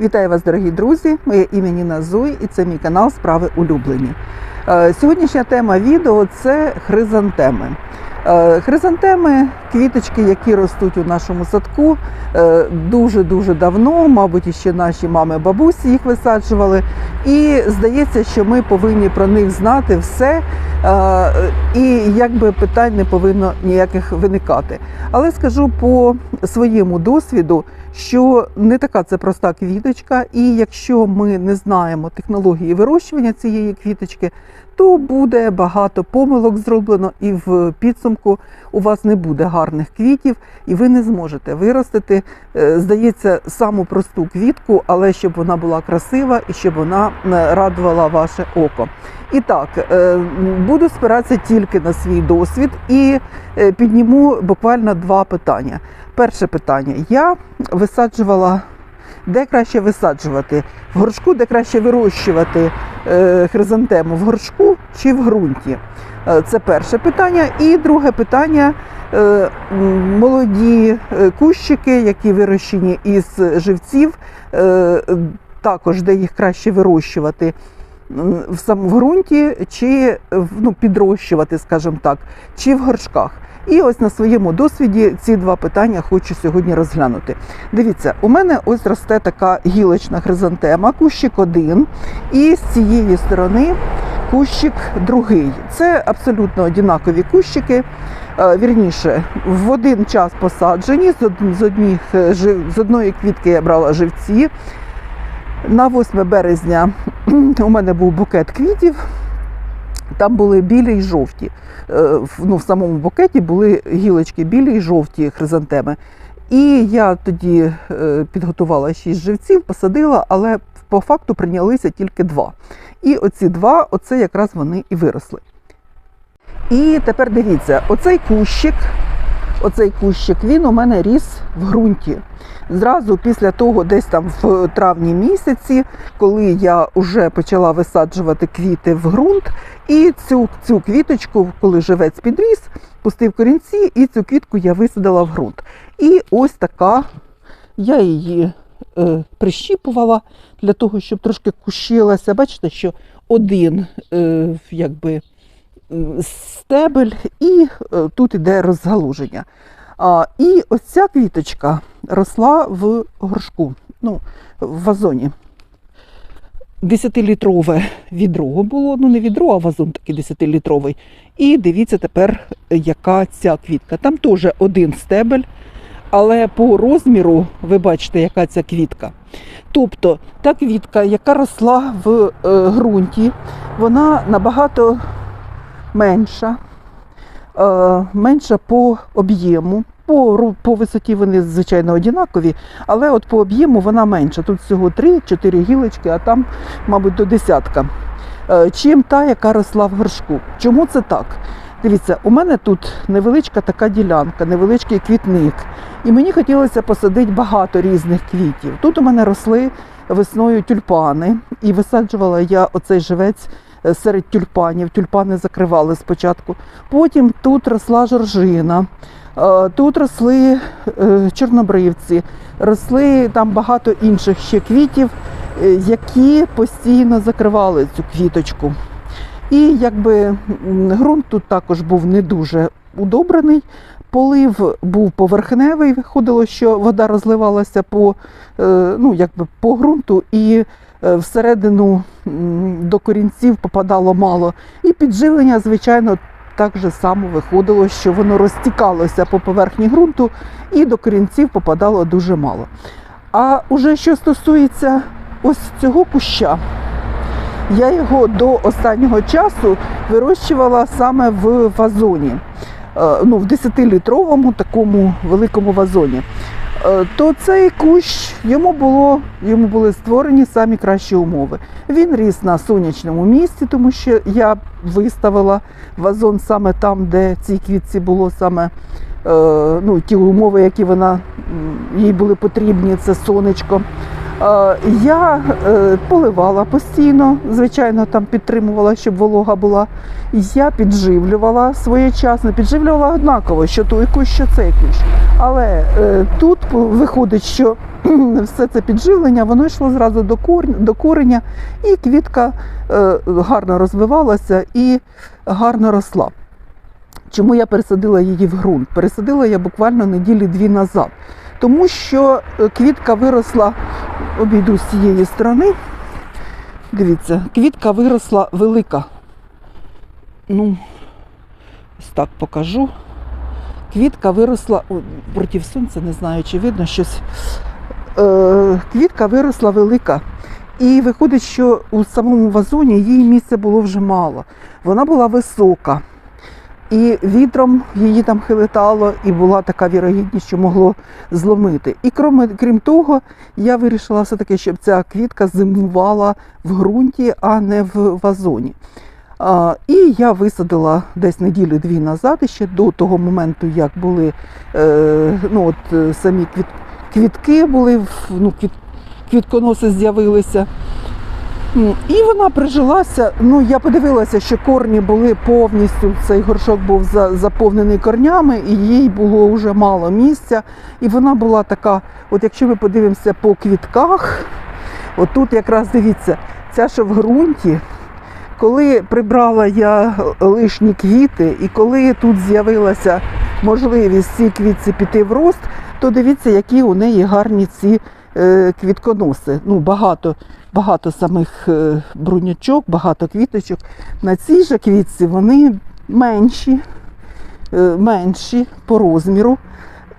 Вітаю вас, дорогі друзі! Моє ім'я Ніна і це мій канал Справи улюблені. Е, Сьогоднішня тема відео це хризантеми. Е, Хризантеми квіточки, які ростуть у нашому садку дуже дуже давно, мабуть, іще наші мами бабусі їх висаджували. І здається, що ми повинні про них знати все, е, і якби питань не повинно ніяких виникати. Але скажу по своєму досвіду, що не така це проста квіточка, і якщо ми не знаємо технології вирощування цієї квіточки, то буде багато помилок зроблено, і в підсумку у вас не буде гарних квітів, і ви не зможете виростити, е, здається, саму просту квітку, але щоб вона була красива і щоб вона радувала ваше око. І так, е, буду спиратися тільки на свій досвід і е, підніму буквально два питання. Перше питання: я висаджувала. Де краще висаджувати? В горшку, де краще вирощувати хризантему, в горшку чи в ґрунті? Це перше питання. І друге питання: молоді е, кущики, які вирощені із живців, е, також де їх краще вирощувати. В самому ґрунті чи ну, підрощувати, скажімо так, чи в горшках. І ось на своєму досвіді ці два питання хочу сьогодні розглянути. Дивіться, у мене ось росте така гілочна хризантема, кущик один, і з цієї сторони кущик другий. Це абсолютно однакові кущики. Е, Вірніше, в один час посаджені, з од- з, одних, е, з одної квітки я брала живці. На 8 березня у мене був букет квітів. Там були білі й жовті. Е, Ну, в самому букеті були гілочки білі й жовті хризантеми. І я тоді підготувала шість живців, посадила, але по факту прийнялися тільки два. І оці два, оце якраз вони і виросли. І тепер дивіться, оцей кущик, оцей кущик, він у мене ріс в ґрунті. Зразу після того, десь там в травні місяці, коли я вже почала висаджувати квіти в ґрунт, і цю, цю квіточку, коли живець підріс, пустив корінці, і цю квітку я висадила в ґрунт. І ось така я її е, прищіпувала для того, щоб трошки кущилася. Бачите, що один е, якби стебель, і е, тут іде розгалуження. І ось ця квіточка росла в горшку, ну, в вазоні. 10-літрове відро було, ну не відро, а вазон такий 10-літровий. І дивіться тепер, яка ця квітка. Там теж один стебель, але по розміру ви бачите, яка ця квітка. Тобто та квітка, яка росла в е, ґрунті, вона набагато менша, е, менша по об'єму. По, по висоті вони, звичайно, однакові, але от по об'єму вона менша. Тут всього 3-4 гілочки, а там, мабуть, до десятка. Е, Чим та, яка росла в горшку. Чому це так? Дивіться, у мене тут невеличка така ділянка, невеличкий квітник. І мені хотілося посадити багато різних квітів. Тут у мене росли весною тюльпани, і висаджувала я оцей живець серед тюльпанів. Тюльпани закривали спочатку. Потім тут росла жоржина, е, тут росли е, чорнобривці, росли там багато інших ще квітів, е, які постійно закривали цю квіточку. І якби ґрунт тут також був не дуже удобрений. Полив був поверхневий, виходило, що вода розливалася по, е, ну, якби по ґрунту і е, всередину до корінців попадало мало. І підживлення, звичайно, так же само виходило, що воно розтікалося по поверхні ґрунту і до корінців попадало дуже мало. А уже що стосується ось цього куща, я його до останнього часу вирощувала саме в вазоні, Е, ну, в 10-літровому такому великому вазоні. Е, То цей кущ йому було йому були створені самі кращі умови. Він ріс на сонячному місці, тому що я виставила вазон саме там, де цій квітці було саме е, ну, ті умови, які вона їй були потрібні, це сонечко. Е, Я поливала постійно, звичайно, там підтримувала, щоб волога була. Я підживлювала своєчасно, підживлювала однаково, що той кущ, що цей кущ. Але е, тут виходить, що все це підживлення, воно йшло зразу до, кор... до кореня, і квітка е, гарно розвивалася і гарно росла. Чому я пересадила її в ґрунт? Пересадила я буквально неділі дві назад. Тому що е, квітка виросла, обійду з цієї сторони. Дивіться, квітка виросла велика. Ну, ось так покажу. Квітка виросла проти сонця, не знаю, чи видно щось. Е, квітка виросла велика. І виходить, що у самому вазоні їй місця було вже мало. Вона була висока. І вітром її там хилитало, і була така вірогідність, що могло зломити. І крім, крім того, я вирішила все-таки, щоб ця квітка зимувала в ґрунті, а не в вазоні. І я висадила десь неділю-дві назад, ще до того моменту, як були е, ну, от, е, самі квіт, квітки були, ну, квіт, квітконоси з'явилися. І вона прижилася. Ну, я подивилася, що корні були повністю, цей горшок був за- заповнений корнями, і їй було вже мало місця. І вона була така, от якщо ми подивимося по квітках, отут якраз дивіться, ця що в ґрунті, коли прибрала я лишні квіти, і коли тут з'явилася можливість цій квітці піти в рост, то дивіться, які у неї гарні ці е, квітконоси. Ну, багато, багато самих е, брунячок, багато квіточок. На цій же квітці вони менші, е, менші по розміру.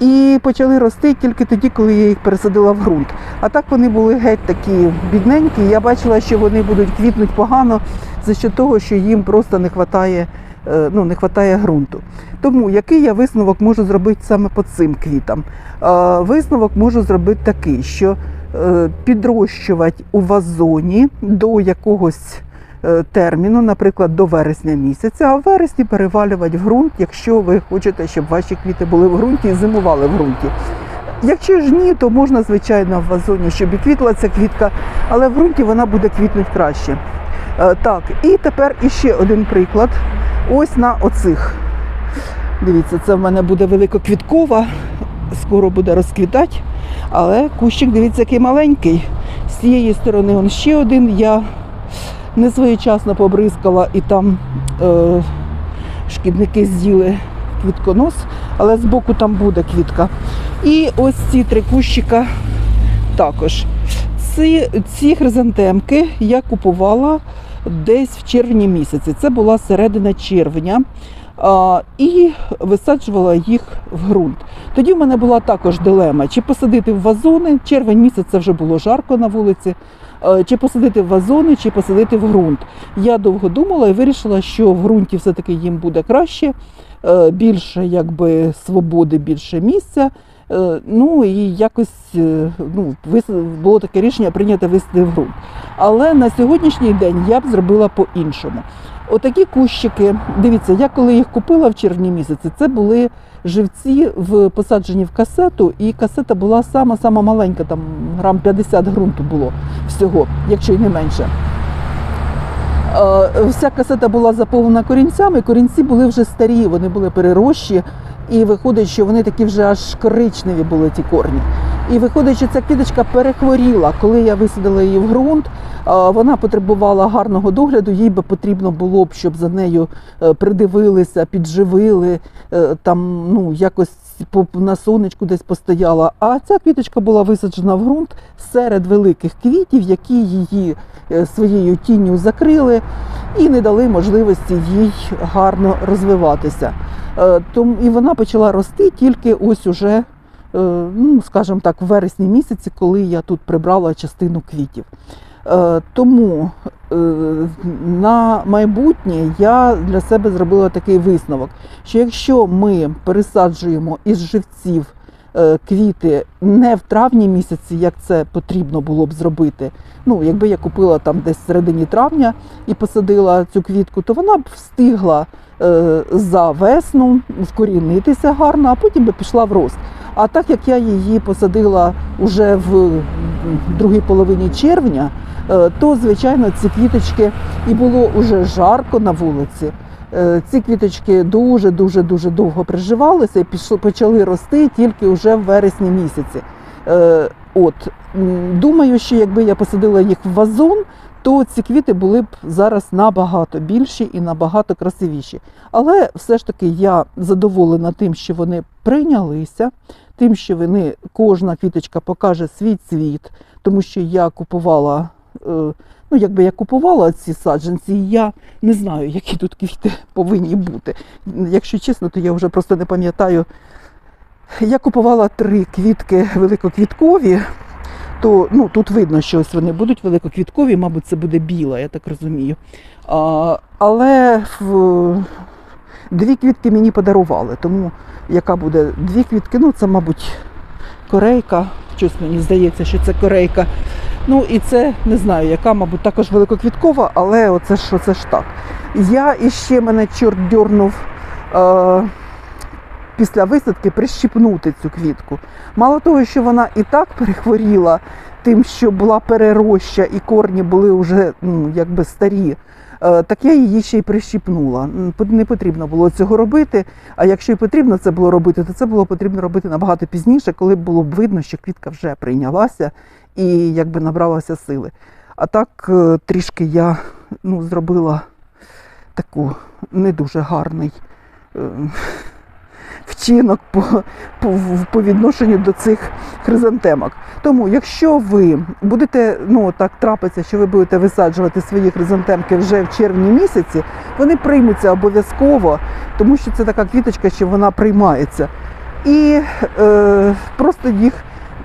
І почали рости тільки тоді, коли я їх пересадила в ґрунт. А так вони були геть такі бідненькі. Я бачила, що вони будуть квітнути погано за що того, що їм просто не вистачає, ну, не вистачає ґрунту. Тому який я висновок можу зробити саме по цим квітам? Е, Висновок можу зробити такий, що е, підрощувати у вазоні до якогось е, терміну, наприклад, до вересня місяця, а в вересні перевалювати в ґрунт, якщо ви хочете, щоб ваші квіти були в ґрунті і зимували в ґрунті. Якщо ж ні, то можна, звичайно, в вазоні, щоб і квітла ця квітка, але в ґрунті вона буде квітнути краще. Е, Так, і тепер іще один приклад. Ось на оцих. Дивіться, це в мене буде великоквіткова, скоро буде розквітати, але кущик, дивіться, який маленький. З цієї сторони он ще один. Я не своєчасно побризкала і там е, шкідники з'їли квітконос, але збоку там буде квітка. І ось ці три кущика також. Ці, ці хризантемки я купувала десь в червні місяці. Це була середина червня. І висаджувала їх в ґрунт. Тоді в мене була також дилема, чи посадити в вазони. Червень місяць це вже було жарко на вулиці. Чи посадити в вазони, чи посадити в ґрунт. Я довго думала і вирішила, що в ґрунті все-таки їм буде краще, е, більше якби свободи, більше місця. Е, Ну і якось е, ну, було таке рішення прийняти висадити в ґрунт. Але на сьогоднішній день я б зробила по-іншому. Отакі кущики, дивіться, я коли їх купила в червні місяці, це були живці в посаджені в касету, і касета була сама сама маленька, там грам 50 ґрунту було всього, якщо й не менше. Е, Вся касета була заповнена корінцями, корінці були вже старі, вони були перерощі, і виходить, що вони такі вже аж коричневі були ті корні. І виходить, що ця квіточка перехворіла. Коли я висадила її в ґрунт, вона потребувала гарного догляду. Їй би потрібно було б, щоб за нею е, придивилися, підживили, е, там ну якось на сонечку десь постояла. А ця квіточка була висаджена в ґрунт серед великих квітів, які її е, своєю тінню закрили і не дали можливості їй гарно розвиватися. Е, і вона почала рости тільки ось уже, е, ну скажімо так, в вересні місяці, коли я тут прибрала частину квітів. Тому на майбутнє я для себе зробила такий висновок, що якщо ми пересаджуємо із живців е, квіти не в травні місяці, як це потрібно було б зробити. Ну, якби я купила там десь в середині травня і посадила цю квітку, то вона б встигла е, за весну вкорінитися гарно, а потім би пішла в рост. А так як я її посадила уже в другій половині червня, е, то звичайно ці квіточки і було уже жарко на вулиці. Е, Ці квіточки дуже дуже дуже довго приживалися і почали рости тільки вже в вересні місяці. Е, От думаю, що якби я посадила їх в вазон, то ці квіти були б зараз набагато більші і набагато красивіші. Але все ж таки я задоволена тим, що вони прийнялися, тим, що вони кожна квіточка покаже свій цвіт, тому що я купувала. е, Ну, якби я купувала ці саджанці, я не знаю, які тут квіти повинні бути. Якщо чесно, то я вже просто не пам'ятаю. Я купувала три квітки великоквіткові, то ну, тут видно, що ось вони будуть великоквіткові, мабуть, це буде біла, я так розумію. А, але в, дві квітки мені подарували, тому яка буде дві квітки, ну це, мабуть, корейка. Щось мені здається, що це корейка. Ну і це не знаю, яка, мабуть, також великоквіткова, але оце ж, оце ж так. Я іще мене чорт дьорнув е, після висадки прищіпнути цю квітку. Мало того, що вона і так перехворіла тим, що була перероща і корні були вже ну, якби старі. е, Так я її ще й прищіпнула. Не потрібно було цього робити. А якщо і потрібно це було робити, то це було потрібно робити набагато пізніше, коли було б видно, що квітка вже прийнялася і якби набралася сили. А так е, трішки я ну, зробила таку не дуже гарний е, вчинок по, по, по відношенню до цих хризантемок. Тому, якщо ви будете, ну так трапиться, що ви будете висаджувати свої хризантемки вже в червні місяці, вони приймуться обов'язково, тому що це така квіточка, що вона приймається. І е, просто їх,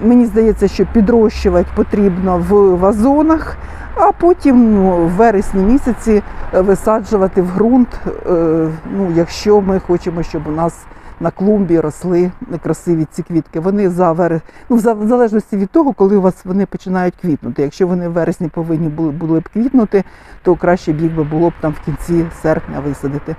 мені здається, що підрощувати потрібно в вазонах, а потім ну, в вересні місяці е, висаджувати в ґрунт, е, ну, якщо ми хочемо, щоб у нас на клумбі росли красиві ці квітки. Вони за верес... ну, в залежності від того, коли у вас вони починають квітнути. Якщо вони в вересні повинні були, були б квітнути, то краще б їх було б там в кінці серпня висадити.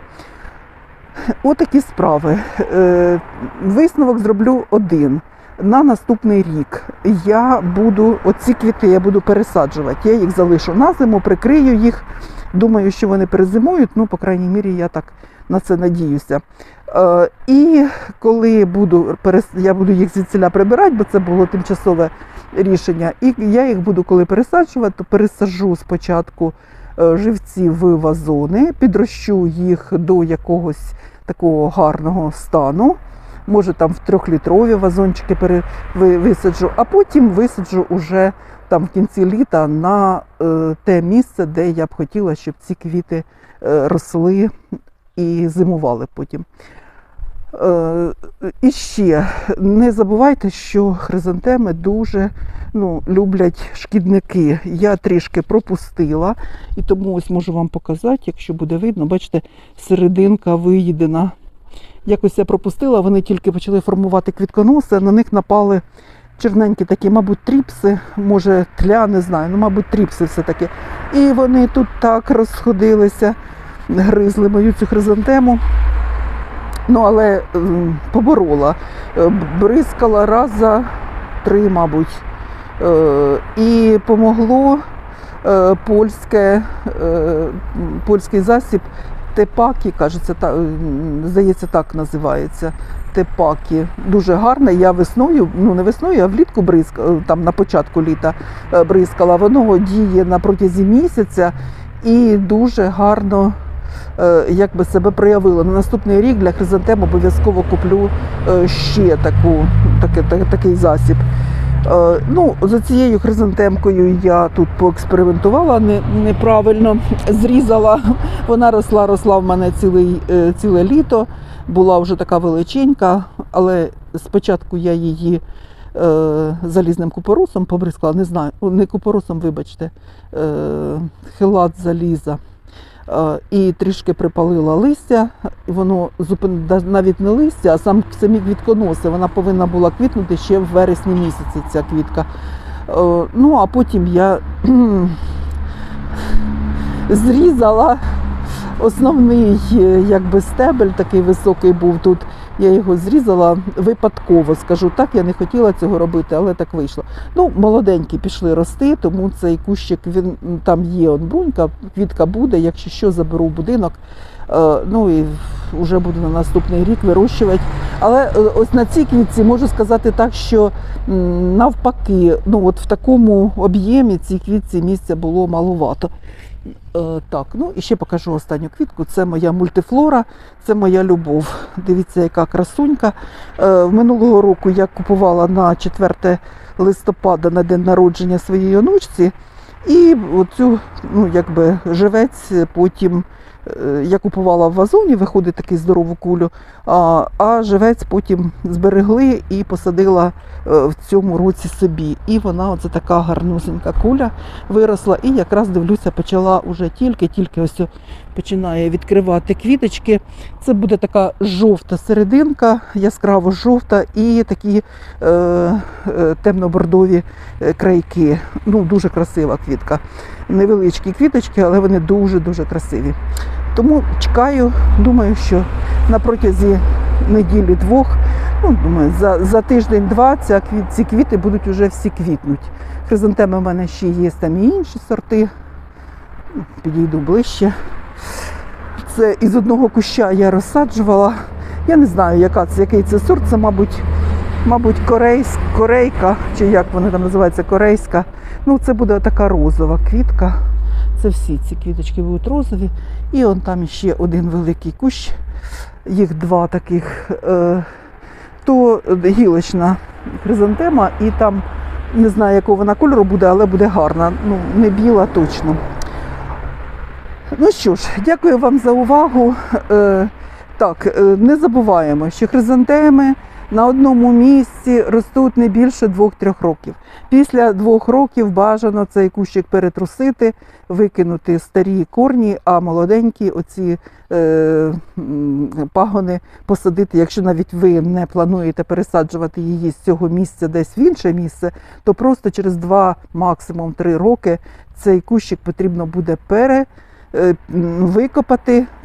Отакі справи. Е, Висновок зроблю один. На наступний рік я буду, оці квіти я буду пересаджувати. Я їх залишу на зиму, прикрию їх. Думаю, що вони перезимують, ну, по крайній мірі, я так на це надіюся. Е, і коли буду я буду їх звідсіля прибирати, бо це було тимчасове рішення. І я їх буду коли пересаджувати, то пересаджу спочатку е, живці в вазони, підрощу їх до якогось такого гарного стану. Може там в трьохлітрові вазончики висаджу, а потім висаджу уже там в кінці літа на е, те місце, де я б хотіла, щоб ці квіти росли і зимували потім. Е, і ще не забувайте, що хризантеми дуже ну, люблять шкідники. Я трішки пропустила, і тому ось можу вам показати, якщо буде видно, бачите, серединка виїдена. Якось я пропустила, вони тільки почали формувати квітконоси, на них напали черненькі такі, мабуть, тріпси, може тля, не знаю, ну, мабуть, тріпси все-таки. І вони тут так розходилися, гризли мою цю хризантему. Ну, але поборола. Е, Бризкала раз за три, мабуть. Е, І помогло е, польське, польський засіб Тепакі, кажеться, та, здається, так називається. Тепакі. Дуже гарне. Я весною, ну не весною, а влітку бризкала, там на початку літа бризкала. Воно діє на протязі місяця і дуже гарно е, як би себе проявило. На наступний рік для хризантем обов'язково куплю е, ще таку, таке, та- такий засіб. Е, Ну, за цією хризантемкою я тут поекспериментувала не, неправильно, зрізала. Вона росла, росла в мене цілий, е, ціле літо, була вже така величенька, але спочатку я її е, залізним купоросом побризкала, не знаю, не купоросом, вибачте, е, хилат заліза. Е, І трішки припалила листя, воно навіть не листя, а сам самі квітконоси. Вона повинна була квітнути ще в вересні місяці ця квітка. Е, Ну, а потім я зрізала основний е, якби стебель, такий високий був тут. Я його зрізала випадково, скажу так, я не хотіла цього робити, але так вийшло. Ну, молоденькі пішли рости, тому цей кущик він там є он брунька, квітка буде. Якщо що, заберу будинок. Е, Ну і вже буду на наступний рік вирощувати. Але е, ось на цій квітці можу сказати так, що навпаки, ну от в такому об'ємі цій квітці місця було малувато. Е, Так, ну і ще покажу останню квітку. Це моя мультифлора, це моя любов. Дивіться, яка красунька. Е, минулого року я купувала на 4 листопада на день народження своїй онучці. І оцю, ну, якби живець потім е, я купувала в вазоні, виходить такий здорову кулю, а, а живець потім зберегли і посадила в цьому році собі. І вона оце така гарнусенька куля виросла. І якраз дивлюся, почала уже тільки-тільки ось починає відкривати квіточки. Це буде така жовта серединка, яскраво жовта, і такі е, е, темно-бордові е, крайки. Ну, дуже красива квітка. Невеличкі квіточки, але вони дуже-дуже красиві. Тому чекаю, думаю, що на протязі неділі-двох, ну, думаю, за, за тиждень-два ці квіти будуть вже всі квітнуть. Хризантеми в мене ще є там і інші сорти. Підійду ближче. Це із одного куща я розсаджувала. Я не знаю, яка це, який це сорт. Це, мабуть, мабуть, корейсь, корейка, чи як вона там називається, корейська. Ну, це буде така розова квітка. Це всі ці квіточки будуть розові. І он там ще один великий кущ, їх два таких. Е, то гілочна хризантема, і там не знаю, якого вона кольору буде, але буде гарна. Ну, не біла точно. Ну що ж, дякую вам за увагу. Е, так, е, не забуваємо, що хризантеми на одному місці ростуть не більше 2-3 років. Після двох років бажано цей кущик перетрусити, викинути старі корні, а молоденькі оці е, пагони посадити. Якщо навіть ви не плануєте пересаджувати її з цього місця десь в інше місце, то просто через 2, максимум 3 роки цей кущик потрібно буде пере е,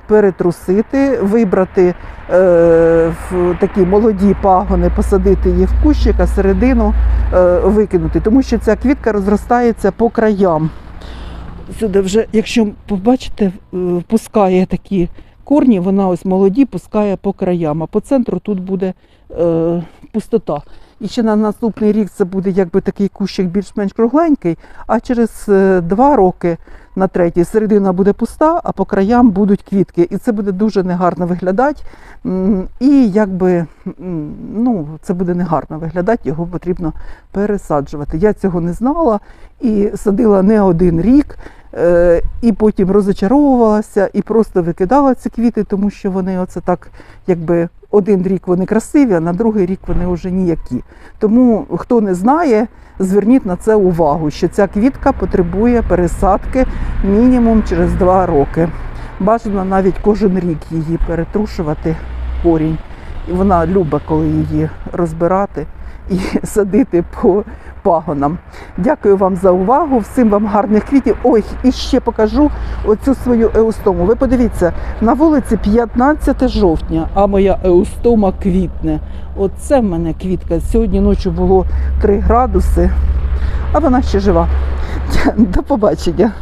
перетрусити, вибрати е, такі молоді пагони, посадити їх в кущик, а середину е, викинути, тому що ця квітка розростається по краям. Сюди вже, якщо побачите, впускає пускає такі корні, вона ось молоді, пускає по краям, а по центру тут буде е, пустота. І ще на наступний рік це буде якби такий кущик більш-менш кругленький, а через е, два роки на третій середина буде пуста, а по краям будуть квітки. І це буде дуже негарно виглядати. І якби ну, це буде негарно виглядати, його потрібно пересаджувати. Я цього не знала і садила не один рік. Е, І потім розочаровувалася і просто викидала ці квіти, тому що вони оце так, якби один рік вони красиві, а на другий рік вони вже ніякі. Тому хто не знає, зверніть на це увагу, що ця квітка потребує пересадки мінімум через два роки. Бажано навіть кожен рік її перетрушувати корінь. І вона любить, коли її розбирати і садити по пагонам. Дякую вам за увагу. Всім вам гарних квітів. Ой, і ще покажу оцю свою еустому. Ви подивіться, на вулиці 15 жовтня, а моя еустома квітне. Оце в мене квітка. Сьогодні ночі було 3 градуси, а вона ще жива. До побачення.